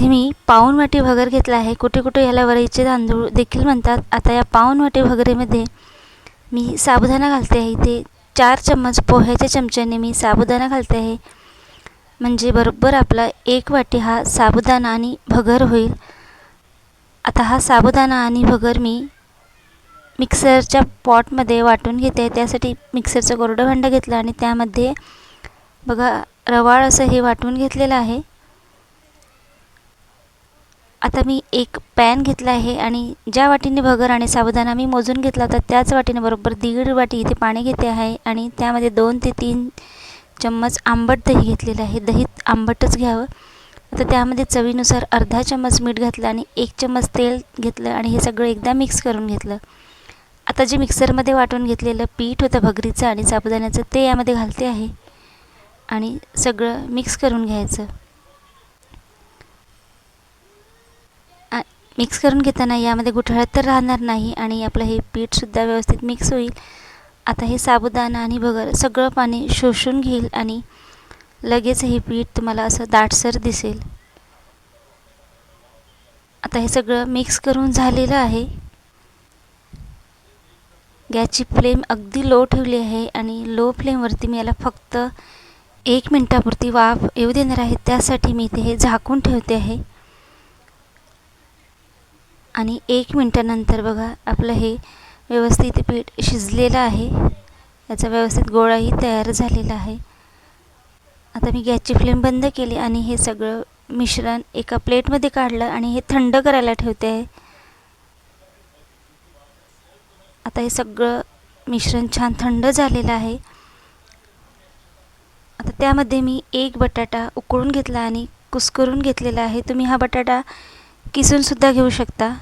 इथे मी पाऊण वाटी भगर घेतला आहे. कुठे कुठे याला वरईचे तांदूळ देखील म्हणतात. आता या पाऊण वाटी भगरीमध्ये मी साबुदाणा घालते आहे. इथे चार चम्मच पोह्याच्या चमच्याने मी साबुदाणा घालते आहे. म्हणजे बरोबर आपला एक वाटी हा साबुदाणा आणि भगर होईल. आता हा साबुदाणा आणि भगर मी मिक्सरच्या पॉटमध्ये वाटून घेते त्यासाठी मिक्सरचं कोरडं भांडं घेतलं आणि त्यामध्ये बघा रवाळ असं हे वाटून घेतलेलं आहे. आता मी एक पॅन घेतला आहे आणि ज्या वाटीने भगर आणि साबुदाणा मी मोजून घेतला होता त्याच वाटीने बरोबर दीड वाटी इथे पाणी घेते आहे आणि त्यामध्ये दोन ते तीन चम्मच आंबट दही घेतलेलं आहे. दही आंबटच घ्यावं. आता त्यामध्ये चवीनुसार अर्धा चम्मच मीठ घातलं आणि एक चम्मच तेल घेतलं आणि हे सगळं एकदा मिक्स करून घेतलं. आता जे मिक्सरमध्ये वाटून घेतलेलं पीठ होतं भगरीचं आणि साबुदाण्याचं ते यामध्ये घालते आहे आणि सगळं मिक्स करून घ्यायचं. मिक्स करून घेताना यामध्ये गुठळ्यात तर राहणार नाही आणि आपलं हे पीठसुद्धा व्यवस्थित मिक्स होईल. आता हे साबुदाणा आणि भगर सगळं पाणी शोषून घेईल आणि लगेच हे पीठ तुम्हाला असं दाटसर दिसेल. आता हे सगळं मिक्स करून झालेलं आहे. गॅसची फ्लेम अगदी लो ठेवली आहे आणि लो फ्लेमवरती मी याला फक्त एक मिनटापुरती वाफ येऊ देणार आहे. त्यासाठी मी इथे हे झाकून ठेवते आहे. आणि एक मिनटानंतर बघा आपलं हे व्यवस्थित पीठ शिजलेलं आहे. याचा व्यवस्थित गोळाही तयार झालेला आहे. आता मी गॅसची फ्लेम बंद केली आणि हे सगळं मिश्रण एका प्लेटमध्ये काढलं आणि हे थंड करायला ठेवते आहे. आता हे सगळं मिश्रण छान थंड झालेलं आहे. आता त्यामध्ये मी एक बटाटा उकळून घेतला आणि कुस्करून घेतलेला आहे. तुम्ही हा बटाटा किसूनसुद्धा घेऊ शकता.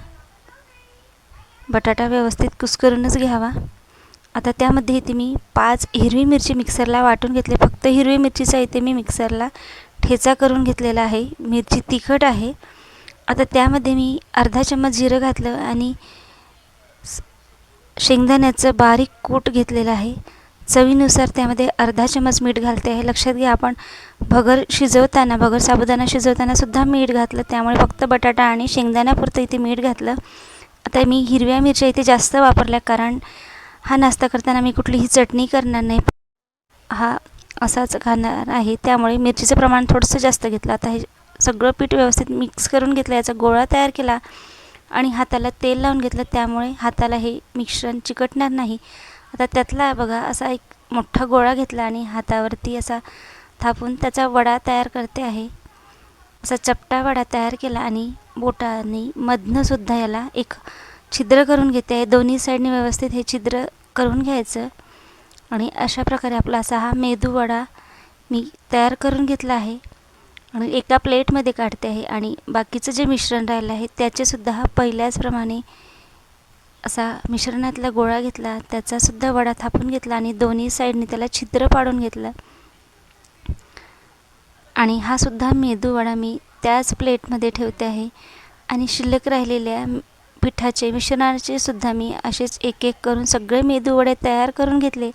बटाटा व्यवस्थित कुस्करूनच घ्यावा. आता त्यामध्ये इथे मी पाच हिरवी मिरची मिक्सरला वाटून घेतले. फक्त हिरवी मिरचीचा इथे मी मिक्सरला ठेचा करून घेतलेला आहे. मिरची तिखट आहे. आता त्यामध्ये मी अर्धा चम्मच जिरं घातलं आणि शेंगदाण्याचं बारीक कूट घेतलेलं आहे. चवीनुसार त्यामध्ये अर्धा चम्मच मीठ घालते आहे. लक्षात घ्या आपण भगर शिजवताना भगर साबुदाणा शिजवतानासुद्धा मीठ घातलं. त्यामुळे फक्त बटाटा आणि शेंगदाण्यापुरतं इथे मीठ घातलं. आता मी हिरव्या मिरच्या इथे जास्त वापरल्या कारण हा नाश्ता करताना मी कुठलीही चटणी करणार नाही. हा असाच खाणार आहे. त्यामुळे मिरचीचं प्रमाण थोडंसं जास्त घेतलं. आता हे सगळं पीठ व्यवस्थित मिक्स करून घेतलं याचा गोळा तयार केला आणि हाताला तेल लावून घेतलं. त्यामुळे हाताला हे मिश्रण चिकटणार नाही. आता त्यातला बघा असा एक मोठा गोळा घेतला आणि हातावरती असा थापून त्याचा वडा तयार करते आहे. असा चपटा वडा तयार केला आणि बोटाने मधनंसुद्धा याला एक छिद्र करून घेते. आहे दोन्ही साईडने व्यवस्थित हे छिद्र करून घ्यायचं. आणि अशा प्रकारे आपला असा हा मेदू वडा मी तयार करून घेतला आहे. आणि एका प्लेटमध्ये काढते आहे. आणि बाकीचं जे मिश्रण राहिलं आहे त्याचेसुद्धा हा पहिल्याचप्रमाणे असा मिश्रणातला गोळा घेतला. त्याचासुद्धा वडा थापून घेतला आणि दोन्ही साईडने त्याला छिद्र पाडून घेतलं. आणि हा सुद्धा मेदू वडा मी त्याच प्लेटमध्ये ठेवते आहे. आणि शिल्लक राहिलेल्या पिठाचे मिश्रणाचे सुद्धा मी असेच एक एक करून सगळे मेदू वडे तयार करून घेतले.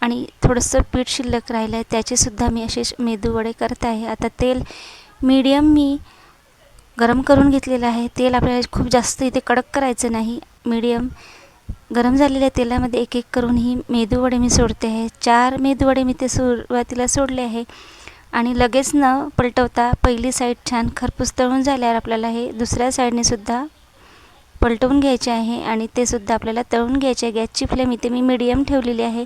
आणि थोडंसं पीठ शिल्लक राहिलं आहे त्याचेसुद्धा मी असेच मेदू वडे करत आहे. आता तेल मीडियम मी गरम करून घेतलेलं आहे. तेल आपल्याला खूप जास्त इथे कडक करायचं नाही. मीडियम गरम झालेल्या तेलामध्ये एक एक करून ही मेदूवडे मी सोडते आहे. चार मेदूवडे मी ते सुरुवातीला सोडले आहे. आणि लगेच न पलटवता पहिली साईड छान खरपूस तळून झाल्यावर आपल्याला हे दुसऱ्या साईडने सुद्धा पलटवून घ्यायचे आहे आणि ते सुद्धा आपल्याला तळून घ्यायचे आहे. गॅसची फ्लेम इथे मी मीडियम ठेवलेली आहे.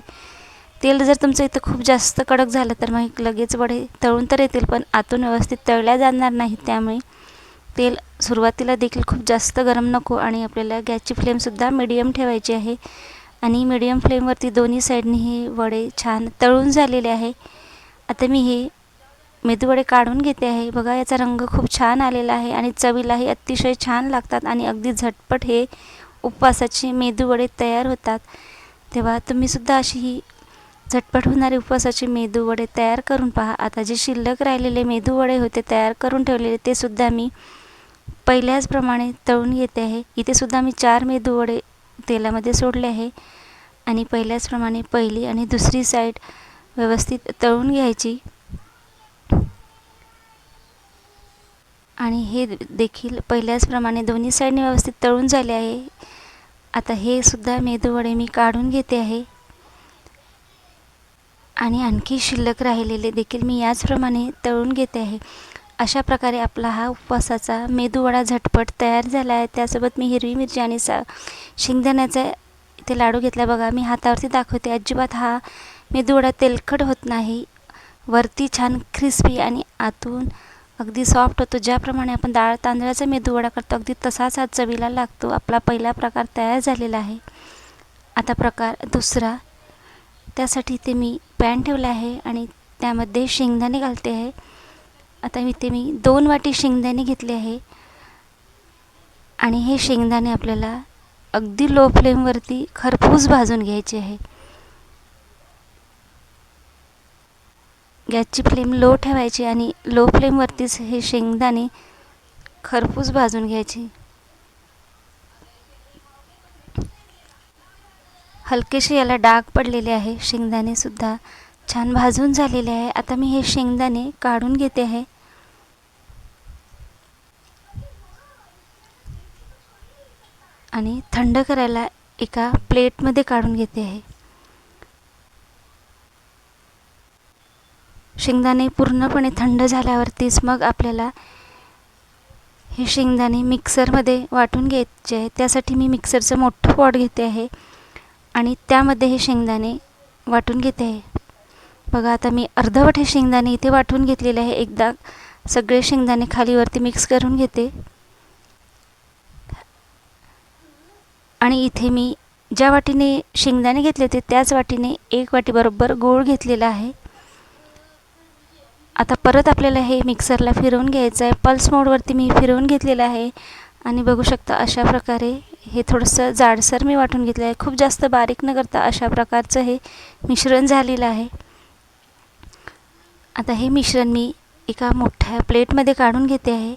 तेल जर तुमचं इथं खूप जास्त कडक झालं तर मग लगेच वडे तळून तर येतील पण आतून व्यवस्थित तळल्या जाणार नाही त्यामुळे तेल सुरुवातीला देखील खूप जास्त गरम नको आणि आपल्याला गॅसची फ्लेमसुद्धा मीडियम ठेवायची आहे. आणि मीडियम फ्लेमवरती दोन्ही साईडनी हे वडे छान तळून झालेले आहे. आता मी हे मेदूवडे काढून घेते आहे. बघा याचा रंग खूप छान आलेला आहे आणि चवीलाही अतिशय छान लागतात आणि अगदी झटपट हे उपवासाचे मेदूवडे तयार होतात. तेव्हा तुम्हीसुद्धा अशी ही झटपट होणारे उपवासाचे मेदूवडे तयार करून पहा. आता जे शिल्लक राहिलेले मेदूवडे होते तयार करून ठेवलेले ते सुद्धा मी पहिल्याचप्रमाणे तळून घेते आहे. इथेसुद्धा मी चार मेदूवडे तेलामध्ये सोडले आहे आणि पहिल्याचप्रमाणे पहिली आणि दुसरी साईड व्यवस्थित तळून घ्यायची. आणि हे देखील पहिल्याचप्रमाणे दोन्ही साईडने व्यवस्थित तळून झाले आहे. आता हे सुद्धा मेदूवडे मी काढून घेते आहे. आणि आणखी शिल्लक राहिलेले देखील मी याचप्रमाणे तळून घेते आहे. अशा प्रकारे आपला हा उपवासाचा मेदूवडा झटपट तयार झाला आहे. त्यासोबत मी हिरवी मिरची आणि सा शेंगदाण्याचा इथे लाडू घेतला. बघा मी हातावरती दाखवते. अजिबात हा मेदूवडा तेलकट होत नाही. वरती छान क्रिस्पी आणि आतून अगदी सॉफ्ट होतो. ज्याप्रमाणे आपण डाळ तांदळाचा मेदूवडा करतो अगदी तसाच हा चवीला लागतो. आपला पहिला प्रकार तयार झालेला आहे. आता प्रकार दुसरा. त्यासाठी इथे मी पॅन ठेवला आहे आणि त्यामध्ये शेंगदाणे घालते आहे. आता इथे मी दोन वाटी शेंगदाणे घेतले आहे. आणि हे शेंगदाणे आपल्याला अगदी लो फ्लेमवरती खरपूस भाजून घ्यायचे आहे. गॅसची फ्लेम लो ठेवायची आणि लो फ्लेमवरतीच हे शेंगदाणे खरपूस भाजून घ्यायचे. हलकेसे याला डाग पडलेले आहे. शेंगदाणेसुद्धा छान भाजून झालेले आहे. आता मी हे शेंगदाणे काढून घेते आहे. आणि थंड करायला एका प्लेटमध्ये काढून घेते आहे. शेंगदाणे पूर्णपणे थंड झाल्यावरतीच मग आपल्याला हे शेंगदाणे मिक्सरमध्ये वाटून घ्यायचे आहे. त्यासाठी मी मिक्सरचं मोठं पॉट घेते आहे आणि त्यामध्ये हे शेंगदाणे वाटून घेते आहे. बघा आता मी अर्धवट हे शेंगदाणे इथे वाटून घेतलेले आहे. एकदा सगळे शेंगदाणे खालीवरती मिक्स करून घेते. आणि इथे मी ज्या वाटीने शेंगदाणे घेतले होते त्याच वाटीने एक वाटी बरोबर गूळ घेतलेला आहे. आता परत आपल्याला हे मिक्सरला फिरवून घ्यायचं आहे पल्स मोडवरती मी फिरवून घेतलेलं आहे. आणि बघू शकता अशा प्रकारे हे थोडंसं जाडसर मी वाटून घेतलं आहे खूप जास्त बारीक न करता अशा प्रकारचं हे मिश्रण झालेलं आहे. आता हे मिश्रण मी एका मोठ्या प्लेटमध्ये काढून घेते आहे.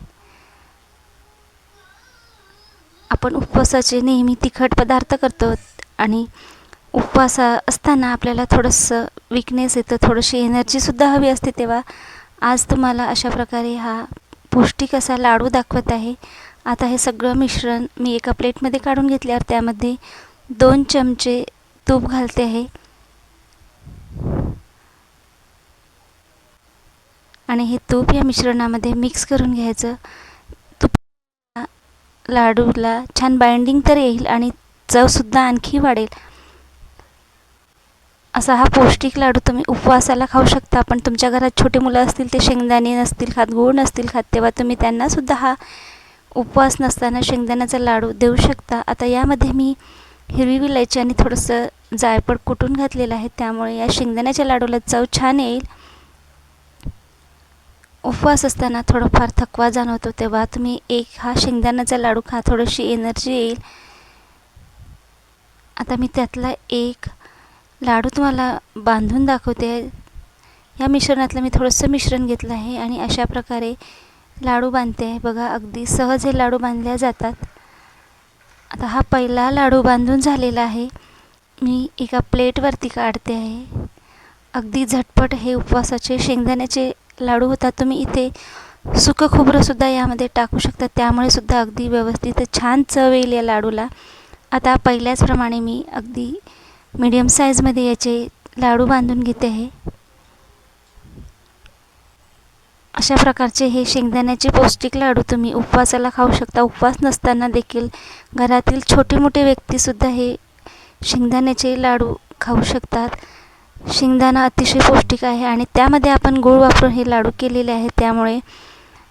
आपण उपवासाचे नेहमी तिखट पदार्थ करतो आणि उपवास असताना आपल्याला थोडंसं विकनेस येतं थोडीशी एनर्जीसुद्धा हवी असते तेव्हा. आज तुम्हाला अशा प्रकारे हा पौष्टिक असा लाडू दाखवत आहे. आता हे सगळं मिश्रण मी एका प्लेटमध्ये काढून घेतल्यावर त्यामध्ये दोन चमचे तूप घालते आहे. आणि हे तूप या मिश्रणामध्ये मिक्स करून घ्यायचं. तूप लाडूला छान बाइंडिंग तर येईल आणि चवसुद्धा आणखी वाढेल. असा हा पौष्टिक लाडू तुम्ही उपवासाला खाऊ शकता पण तुमच्या घरात छोटे मुलं असतील ते शेंगदाणे नसतील खात गोड नसतील खात तेव्हा तुम्ही त्यांनासुद्धा हा उपवास नसताना शेंगदाण्याचा लाडू देऊ शकता. आता यामध्ये मी हिरवी विलायची आणि थोडंसं जायपड कुटून घातलेलं आहे त्यामुळे या शेंगदाण्याच्या लाडूला चव छान येईल. उपवास असताना थोडंफार थकवा जाणवतो तेव्हा तुम्ही एक हा शेंगदाण्याचा लाडू खा थोडीशी एनर्जी येईल. आता मी त्यातला एक लाडू तुम्हाला बांधून दाखवते. या मिश्रणातलं मी थोडंसं मिश्रण घेतलं आहे आणि अशा प्रकारे लाडू बांधते. आहे बघा अगदी सहज हे लाडू बांधल्या जातात. आता हा पहिला लाडू बांधून झालेला आहे. मी एका प्लेटवरती काढते आहे. अगदी झटपट हे उपवासाचे शेंगदाण्याचे लाडू होतात. तुम्ही इथे सुकं खोबरंसुद्धा यामध्ये टाकू शकता. त्यामुळे सुद्धा अगदी व्यवस्थित छान चव येईल या लाडूला. आता पहिल्याचप्रमाणे मी अगदी मीडियम साईजमध्ये याचे लाडू बांधून घेते आहे अशा प्रकारचे हे शेंगदाण्याचे पौष्टिक लाडू तुम्ही उपवासाला खाऊ शकता. उपवास नसताना देखील घरातील छोटे मोठे व्यक्तीसुद्धा हे शेंगदाण्याचे लाडू खाऊ शकतात. शेंगदाणा अतिशय पौष्टिक आहे आणि त्यामध्ये आपण गूळ वापरून हे लाडू केलेले आहे. त्यामुळे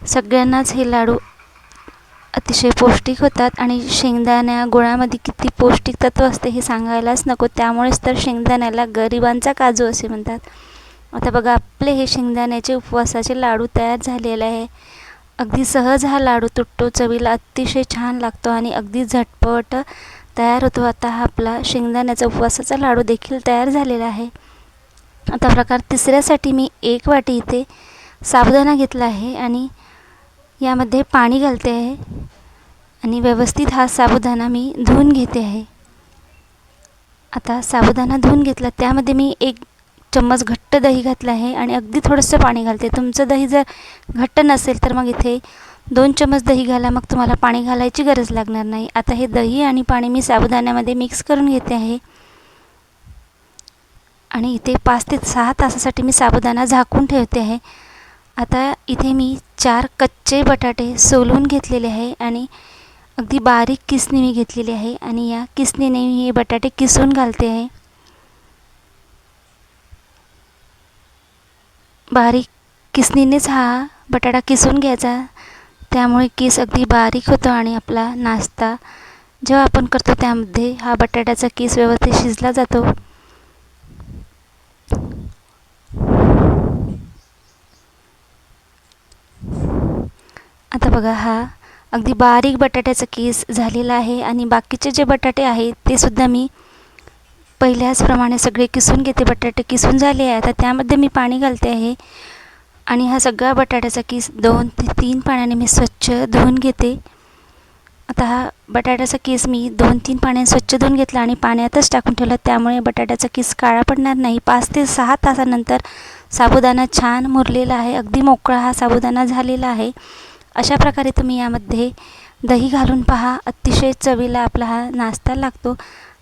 सगळ्यांनाच हे लाडू अतिशय पौष्टिक होतात आणि शेंगदाण्या गुळामध्ये किती पौष्टिक तत्व असते हे सांगायलाच नको. त्यामुळेच तर शेंगदाण्याला गरिबांचा काजू असे म्हणतात. आता बघा आपले हे शेंगदाण्याचे उपवासाचे लाडू तयार झालेले आहे. अगदी सहज हा लाडू तुटतो चवीला अतिशय छान लागतो आणि अगदी झटपट तयार होतो. आता हा आपला शेंगदाण्याचा उपवासाचा लाडू देखील तयार झालेला आहे. आता प्रकार तिसऱ्यासाठी मी एक वाटी इथे साबुदाणा घेतला आहे आणि यामध्ये पाणी घालते आहे आणि व्यवस्थित हा साबुदाणा मी धुवून घेते आहे. आता साबुदाणा धुवून घेतला त्यामध्ये मी एक चम्मच घट्ट दही घातलं आहे आणि अगदी थोडंसं पाणी घालते. तुमचं दही जर घट्ट नसेल तर मग इथे दोन चम्मच दही घाला मग तुम्हाला पाणी घालायची गरज लागणार नाही. आता हे दही आणि पाणी मी साबुदाण्यामध्ये मिक्स करून घेते आहे. आणि इथे पाच ते सहा तासासाठी मी साबुदाणा झाकून ठेवते आहे. आता इथे मी चार कच्चे बटाटे सोलून घेतलेले आहे आणि अगदी बारीक किसणी मी घेतलेली आहे आणि या किसणीने मी हे बटाटे किसून घालते आहे. बारीक किसणीनेच हा बटाटा किसून घ्यायचा. त्यामुळे किस अगदी बारीक होतो आणि आपला नाश्ता जेव्हा आपण करतो त्यामध्ये हा बटाट्याचा किस व्यवस्थित शिजला जातो. आता बघा हा अगदी बारीक बटाट्याचा केस झालेला आहे आणि बाकीचे जे बटाटे आहेत ते सुद्धा मी पहिल्याचप्रमाणे सगळे किसून घेते. बटाटे किसून झाले आहे आता त्यामध्ये मी पाणी घालते आहे आणि हा सगळा बटाट्याचा किस दोन ते तीन पाण्याने मी स्वच्छ धुवून घेते. आता हा बटाट्याचा केस मी दोन तीन पाण्याने स्वच्छ धुवून घेतला आणि पाण्यातच टाकून ठेवला. त्यामुळे बटाट्याचा केस काळा पडणार नाही. पाच ते सहा तासानंतर साबुदाणा छान मुरलेला आहे. अगदी मोकळा हा साबुदाणा झालेला आहे. अशा प्रकारे तुम्ही यामध्ये दही घालून पहा. अतिशय चवीला आपला हा नाश्ता लागतो.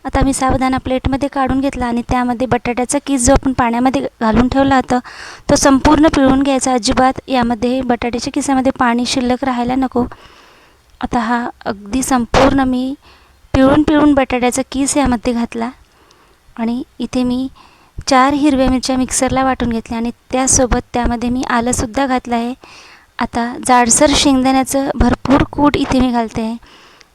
आता मी साबुदाणा प्लेटमध्ये काढून घेतला आणि त्यामध्ये बटाट्याचा किस जो आपण पाण्यामध्ये घालून ठेवला होता तो संपूर्ण पिळून घ्यायचा. अजिबात यामध्ये बटाट्याच्या किसामध्ये पाणी शिल्लक राहायला नको. आता हा अगदी संपूर्ण मी पिळून पिळून बटाट्याचा किस यामध्ये घातला आणि इथे मी चार हिरव्या मिरच्या मिक्सरला वाटून घेतल्या आणि त्यासोबत त्यामध्ये मी आलंसुद्धा घातलं आहे. आता जाडसर शेंगदाण्याचं भरपूर कूट इथे मी घालते. आहे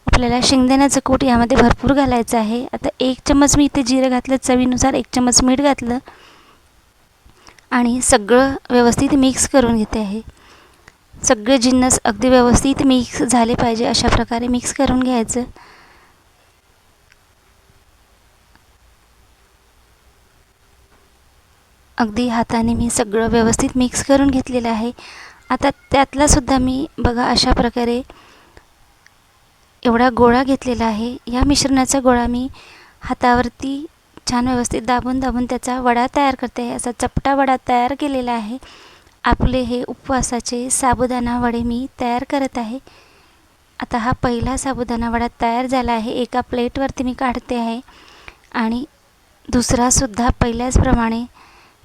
आपल्याला शेंगदाण्याचं कूट यामध्ये भरपूर घालायचं आहे. आता एक चम्मच मी इथे जिरं घातलं चवीनुसार एक चम्मच मीठ घातलं. आणि सगळं व्यवस्थित मिक्स करून घेते आहे. सगळे जिन्नस अगदी व्यवस्थित मिक्स झाले पाहिजे अशा प्रकारे मिक्स करून घ्यायचं. अगदी हाताने मी सगळं व्यवस्थित मिक्स करून घेतलेलं आहे. आता त्यातलासुद्धा मी बघा अशा प्रकारे एवढा गोळा घेतलेला आहे. या मिश्रणाचा गोळा मी हातावरती छान व्यवस्थित दाबून दाबून त्याचा वडा तयार करते आहे. असा चपटा वडा तयार केलेला आहे. आपले हे उपवासाचे साबुदाणा वडे मी तयार करत आहे. आता हा पहिला साबुदाणा वडा तयार झाला आहे. एका प्लेटवरती मी काढते आहे. आणि दुसरासुद्धा पहिल्याचप्रमाणे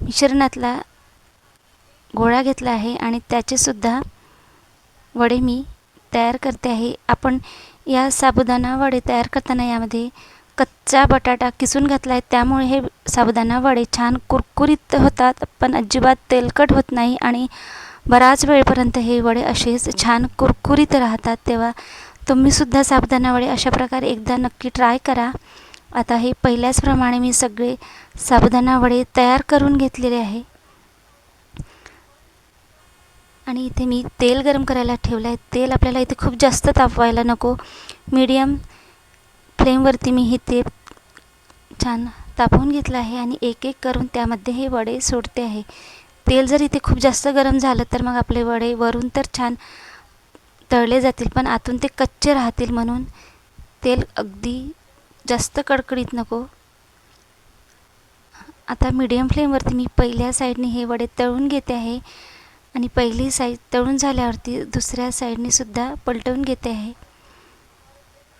मिश्रणातला गोळा घेतला आहे आणि त्याचेसुद्धा वडे मी तयार करते आहे. आपण या साबुदाणा वडे तयार करताना यामध्ये कच्चा बटाटा किसून घातला आहे त्यामुळे हे साबुदाणा वडे छान कुरकुरीत होतात पण अजिबात तेलकट होत नाही आणि बराच वेळपर्यंत हे वडे असेच छान कुरकुरीत राहतात. तेव्हा तुम्हीसुद्धा साबुदाणा वडे अशा प्रकारे एकदा नक्की ट्राय करा. आता हे पहिल्याचप्रमाणे मी सगळे साबुदाणा वडे तयार करून घेतलेले आहे. आणि इथे मी तेल गरम करायला ठेवलं आहे तेल आपल्याला इथे खूप जास्त तापवायला नको. मीडियम फ्लेमवरती मी हे ते छान तापवून घेतलं आहे आणि एक एक करून त्यामध्ये हे वडे सोडते आहे. तेल जर इथे खूप जास्त गरम झालं तर मग आपले वडे वरून तर छान तळले जातील पण आतून ते कच्चे राहतील म्हणून तेल अगदी जास्त कडकडीत नको. आता मीडियम फ्लेमवरती मी पहिल्या साईडने हे वडे तळून घेते आहे. आणि पहिली साईड तळून झाल्यावरती दुसऱ्या साईडने सुद्धा पलटवून घेते आहे.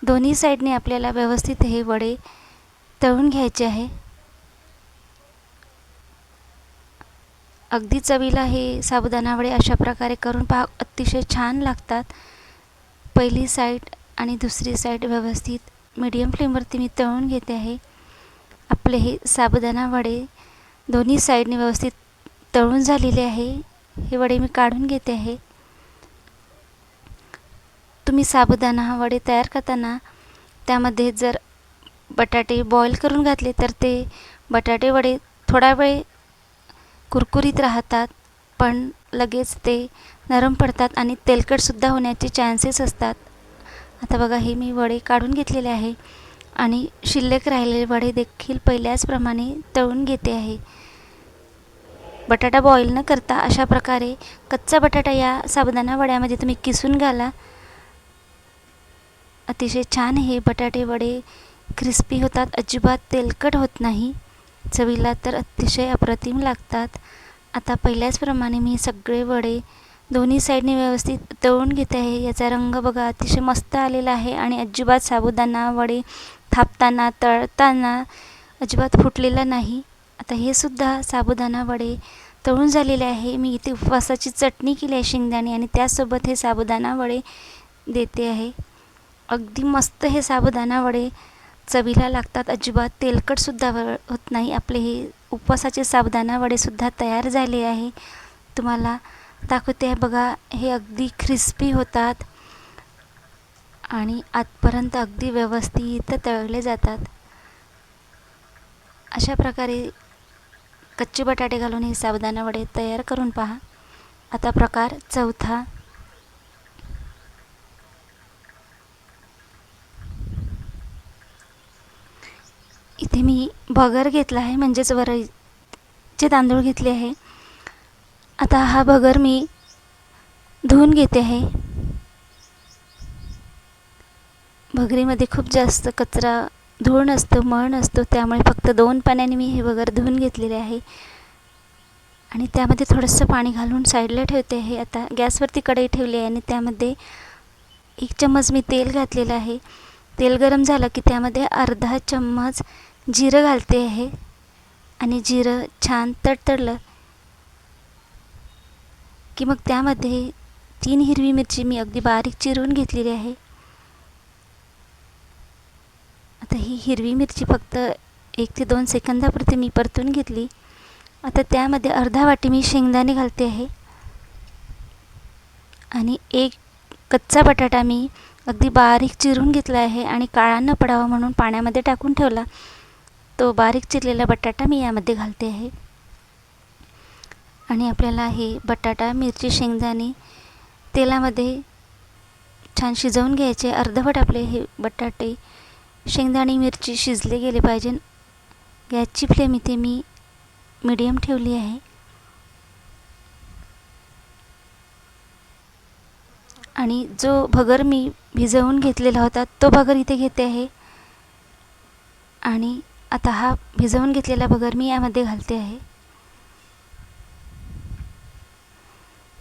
दोन्ही साईडने आपल्याला व्यवस्थित हे वडे तळून घ्यायचे आहे. अगदी चवीला हे साबुदाणा वडे अशा प्रकारे करून पहा अतिशय छान लागतात. पहिली साईड आणि दुसरी साईड व्यवस्थित मीडियम फ्लेमवरती मी तळून घेते आहे. आपले हे साबुदाणा वडे दोन्ही साईडने व्यवस्थित तळून झालेले आहे. हे वडे मी काढून घेते आहे. तुम्ही साबुदाणा हा वडे तयार करताना त्यामध्ये जर बटाटे बॉईल करून घातले तर ते बटाटे वडे थोडा वेळ कुरकुरीत राहतात पण लगेच ते नरम पडतात आणि तेलकटसुद्धा होण्याचे चान्सेस असतात. आता बघा हे मी वडे काढून घेतलेले आहे आणि शिल्लक राहिलेले वडे देखील पहिल्याचप्रमाणे तळून घेते आहे. बटाटा बॉईल न करता अशा प्रकारे कच्चा बटाटा या साबुदाणा वड्यामध्ये तुम्ही किसून घाला. अतिशय छान हे बटाटे वडे क्रिस्पी होतात. अजिबात तेलकट होत नाही. चवीला तर अतिशय अप्रतिम लागतात. आता पहिल्याचप्रमाणे मी सगळे वडे दोन्ही साईडने व्यवस्थित तळून घेते आहे. याचा रंग बघा अतिशय मस्त आलेला आहे आणि अजिबात साबुदाणा वडे थापताना तळताना अजिबात फुटलेला नाही. आता हे सुद्धा साबुदाणा वडे तळून झालेले आहे. मी इथे उपवासाची चटणी केली आहे शेंगदाणे आणि त्यासोबत हे साबुदाणा वडे देते आहे. अगदी मस्त हे साबुदाणा वडे चवीला लागतात. अजिबात तेलकटसुद्धा व होत नाही. आपले हे उपवासाचे साबुदाणा वडेसुद्धा तयार झाले आहे. तुम्हाला दाखवते आहे बघा हे अगदी क्रिस्पी होतात आणि आतपर्यंत अगदी व्यवस्थित तळले जातात. अशा प्रकारे कच्चे बटाटे घालून हे साबुदाणा वडे तयार करून पहा. आता प्रकार चौथा. इथे मी भगर घेतला आहे म्हणजेच वरईचे तांदूळ घेतले आहे. आता हा भगर मी धुवून घेते आहे. भगरीमध्ये खूप जास्त कचरा धूळ नसतो मळ नसतो त्यामुळे फक्त दोन पाण्याने मी हे वगैरे धुवून घेतलेले आहे. आणि त्यामध्ये थोडंसं पाणी घालून साईडला ठेवते आहे. आता गॅसवरती कढई ठेवली आहे आणि त्यामध्ये एक चम्मच मी तेल घातलेलं आहे. तेल गरम झालं की त्यामध्ये अर्धा चम्मच जिरं घालते आहे. आणि जिरं छान तडतडलं की मग त्यामध्ये तीन हिरवी मिरची मी अगदी बारीक चिरून घेतलेली आहे. आता ही हिरवी मिरची फक्त एक ते दोन सेकंदापुरती मी परतून घेतली. आता त्यामध्ये अर्धा वाटी मी शेंगदाणे घालते आहे. आणि एक कच्चा बटाटा मी अगदी बारीक चिरून घेतला आहे आणि काळा न पडावा म्हणून पाण्यामध्ये टाकून ठेवला. तो बारीक चिरलेला बटाटा मी यामध्ये घालते आहे. आणि आपल्याला हे बटाटा मिरची शेंगदाणे तेलामध्ये छान शिजवून घ्यायचे. अर्धवट आपले हे बटाटे शेंगदाणे मिरची शिजले गेले पाहिजे. गॅसची फ्लेम इथे मी मीडियम ठेवली आहे. आणि जो भगर मी भिजवून घेतलेला होता तो भगर इथे घेते आहे. आणि आता हा भिजवून घेतलेला भगर मी यामध्ये घालते आहे.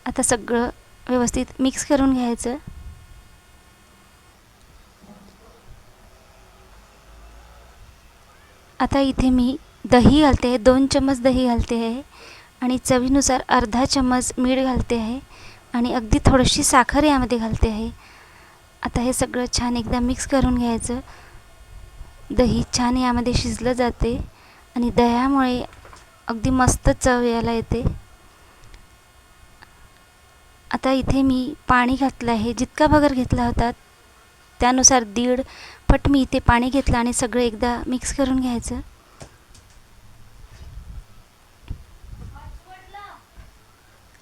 आता सगळं व्यवस्थित मिक्स करून घ्यायचं. आता इथे मी दही घालते आहे दोन चम्मच दही घालते आहे आणि चवीनुसार अर्धा चम्मच मीठ घालते आहे आणि अगदी थोडीशी साखर यामध्ये घालते आहे. आता हे सगळं छान एकदा मिक्स करून घ्यायचं. दही छान यामध्ये शिजलं जाते आणि दह्यामुळे अगदी मस्त चव यायला येते. आता इथे मी पाणी घातलं आहे. जितका भगर घेतला होता त्यानुसार दीड पट मी इथे पाणी घेतलं आणि सगळं एकदा मिक्स करून घ्यायचं.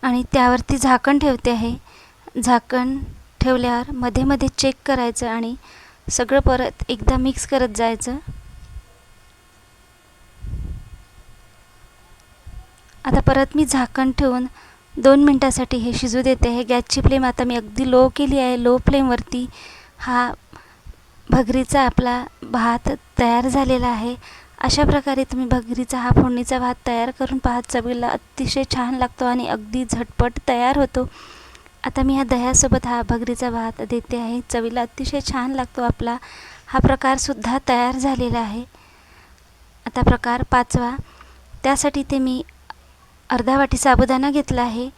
आणि त्यावरती झाकण ठेवते आहे. झाकण ठेवल्यावर मध्ये मध्ये चेक करायचं आणि सगळं परत एकदा मिक्स करत जायचं. आता परत मी झाकण ठेवून दोन मिनटासाठी हे शिजू देते आहे. गॅसची फ्लेम आता मी अगदी लो केली आहे. लो फ्लेमवरती हा भगरीचा आपला भात तयार झालेला आहे. अशा प्रकारे तुम्ही भगरीचा हा फोडणीचा भात तयार करून पाहत चवीला अतिशय छान लागतो आणि अगदी झटपट तयार होतो. आता मी ह्या दह्यासोबत हा भगरीचा भात देते आहे. चवीला अतिशय छान लागतो आपला. हा प्रकारसुद्धा तयार झालेला आहे. आता प्रकार पाचवा. त्यासाठी ते मी अर्धा वाटी साबुदाणा घेतला आहे.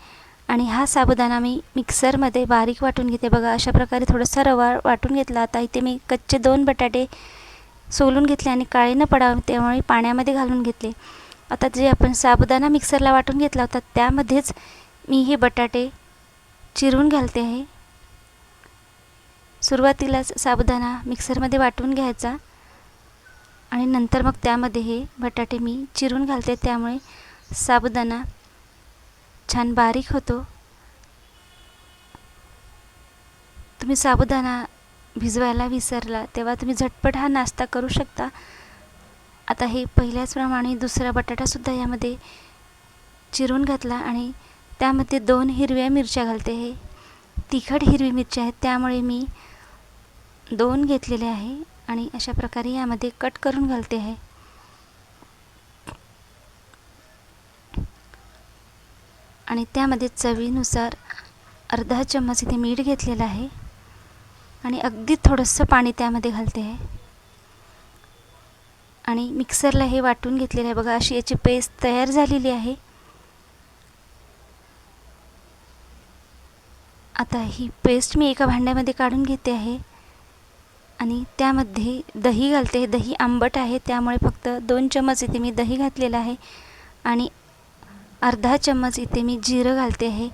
आणि हा साबुदाणा मी मिक्सरमध्ये बारीक वाटून घेते. बघा अशा प्रकारे थोडासा रवा वाटून घेतला. आता इथे मी कच्चे दोन बटाटे सोलून घेतले आणि काळे न पडावे त्यामुळे पाण्यामध्ये घालून घेतले. आता जे आपण साबुदाणा मिक्सरला वाटून घेतला होता त्यामध्येच मी हे बटाटे चिरून घालते आहे. सुरुवातीलाच साबुदाणा मिक्सरमध्ये वाटून घ्यायचा आणि नंतर मग त्यामध्ये हे बटाटे मी चिरून घालते. त्यामुळे साबुदाणा छान बारीक होतो. तुम्ही साबुदाणा भिजवायला विसरला तेव्हा तुम्ही झटपट हा नाश्ता करू शकता. आता हे पहिल्याचप्रमाणे दुसरा बटाटासुद्धा यामध्ये चिरून घातला आणि त्यामध्ये दोन हिरव्या मिरच्या घालते. हे तिखट हिरवी मिरची आहेत त्यामुळे मी दोन घेतलेले आहे आणि अशा प्रकारे यामध्ये कट करून घालते आहे आणि त्यामध्ये चवीनुसार अर्धा चम्मच इथे मीठ घेतलेलं आहे. आणि अगदी थोडंसं पाणी त्यामध्ये घालते आहे आणि मिक्सरला हे वाटून घेतलेलं आहे. बघा अशी याची पेस्ट तयार झालेली आहे. आता ही पेस्ट मी एका भांड्यामध्ये काढून घेते आहे. आणि त्यामध्ये दही घालते. दही आंबट आहे. त्यामुळे फक्त दोन चम्मच इथे मी दही घातलेलं आहे. आणि अर्धा चम्मच इथे मी जिरं घालते आहे.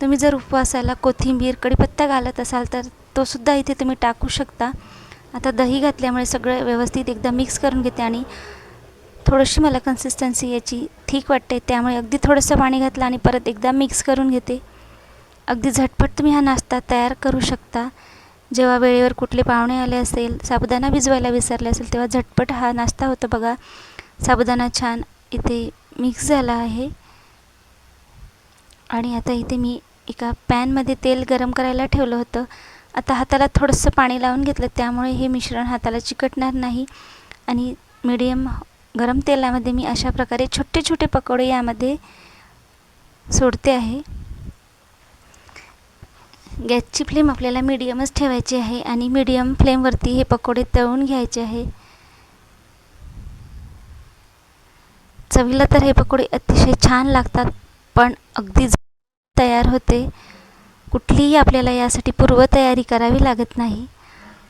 तुम्ही जर उपवासाला कोथिंबीर कडीपत्ता घालत असाल तर तोसुद्धा इथे तुम्ही टाकू शकता. आता दही घातल्यामुळे सगळं व्यवस्थित एकदा मिक्स करून घेते आणि थोडीशी मला कन्सिस्टन्सी याची ठीक वाटते. त्यामुळे अगदी थोडंसं पाणी घातलं आणि परत एकदा मिक्स करून घेते. अगदी झटपट तुम्ही हा नाश्ता तयार करू शकता. जेव्हा वेळेवर कुठले पाहुणे आले असेल साबुदाणा भिजवायला विसरले असेल तेव्हा झटपट हा नाश्ता होतो बघा. साबुदाणा छान इथे मिक्स झाला आहे. आणि आता इथे मी एका पॅनमध्ये तेल गरम करायला ठेवलं होतं. आता हाताला थोडंसं पाणी लावून घेतलं त्यामुळे हे मिश्रण हाताला चिकटणार नाही. आणि मीडियम गरम तेलामध्ये मी अशा प्रकारे छोटे छोटे पकोडे यामध्ये सोडते आहे. गॅसची फ्लेम आपल्याला मीडियमच ठेवायची आहे आणि मीडियम फ्लेमवरती हे पकोडे तळून घ्यायचे आहे. चवीला तर हे पकोडे अतिशय छान लागतात पण अगदी तयार होते. कुठलीही आपल्याला यासाठी पूर्वतयारी करावी लागत नाही.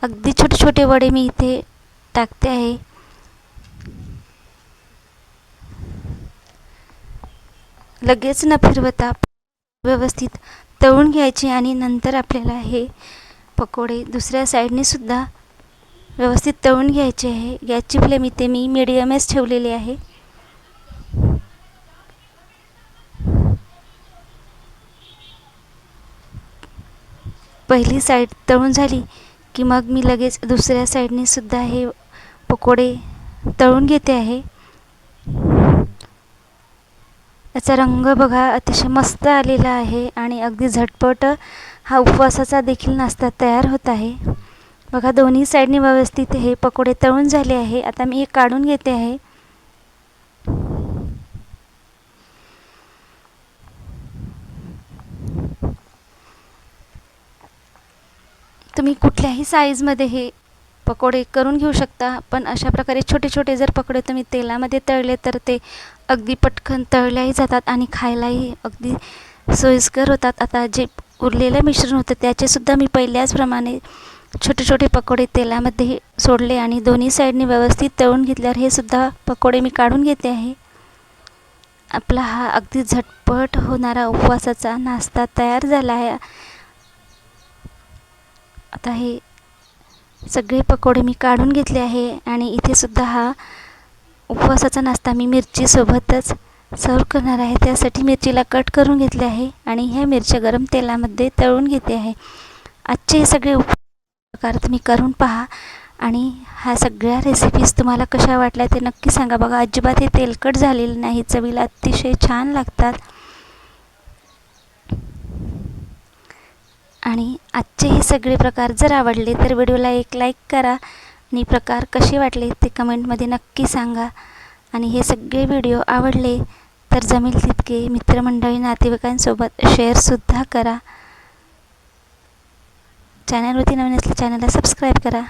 अगदी छोटे छोटे वडे मी इथे टाकते आहे. लगेच न फिरवता व्यवस्थित तळून घ्यायचे आणि नंतर आपल्याला हे पकोडे दुसऱ्या साईडने सुद्धा व्यवस्थित तळून घ्यायचे आहे. गॅसची फ्लेम इथे मी मीडियमच ठेवलेली आहे. पहिली साईड तळून झाली की मग मी लगेच दुसऱ्या साईडने सुद्धा हे पकोडे तळून घेते आहे. याचा रंग बघा अतिशय मस्त आलेला आहे आणि अगदी झटपट हा उपवासाचा देखील नाश्ता तयार होत आहे. बघा दोन्ही साईडने व्यवस्थित हे पकोडे तळून झाले आहे. आता मी हे काढून घेते आहे. तुम्ही कुठल्याही साईजमध्ये हे पकोडे करून घेऊ शकता पण अशा प्रकारे छोटे छोटे जर पकोडे तुम्ही तेलामध्ये तळले तर ते अगदी पटकन तळल्याही जातात आणि खायलाही अगदी सोयीस्कर होतात. आता जे उरलेलं मिश्रण होतं त्याचेसुद्धा मी पहिल्याचप्रमाणे छोटे छोटे पकोडे तेलामध्ये सोडले आणि दोन्ही साईडने व्यवस्थित तळून घेतल्यावर हे सुद्धा पकोडे मी काढून घेते आहे. आपला हा अगदी झटपट होणारा उपवासाचा नाश्ता तयार झाला आहे. आता हे सगळे पकोडे मी काढून घेतले आहे आणि इथे सुद्धा हा उपवासाचा नाश्ता मी मिरचीसोबतच सर्व करणार आहे. त्यासाठी मिरचीला कट करून घेतले आहे आणि ह्या मिरच्या गरम तेलामध्ये तळून घेते आहे. आजचे हे सगळे उप प्रकार तुम्ही करून पहा आणि ह्या सगळ्या रेसिपीज तुम्हाला कशा वाटल्या ते नक्की सांगा. बघा अजिबात हे तेलकट झालेलं नाही. चवीला अतिशय छान लागतात. आणि आजचे हे सगळे प्रकार जर आवडले तर व्हिडिओला एक लाईक करा आणि प्रकार कसे वाटले ते कमेंटमध्ये नक्की सांगा. आणि हे सगळे व्हिडिओ आवडले तर जमेल तितके मित्रमंडळी नातेवाईकांसोबत शेअरसुद्धा करा. चॅनलवरती नवीन असले चॅनलला सबस्क्राईब करा.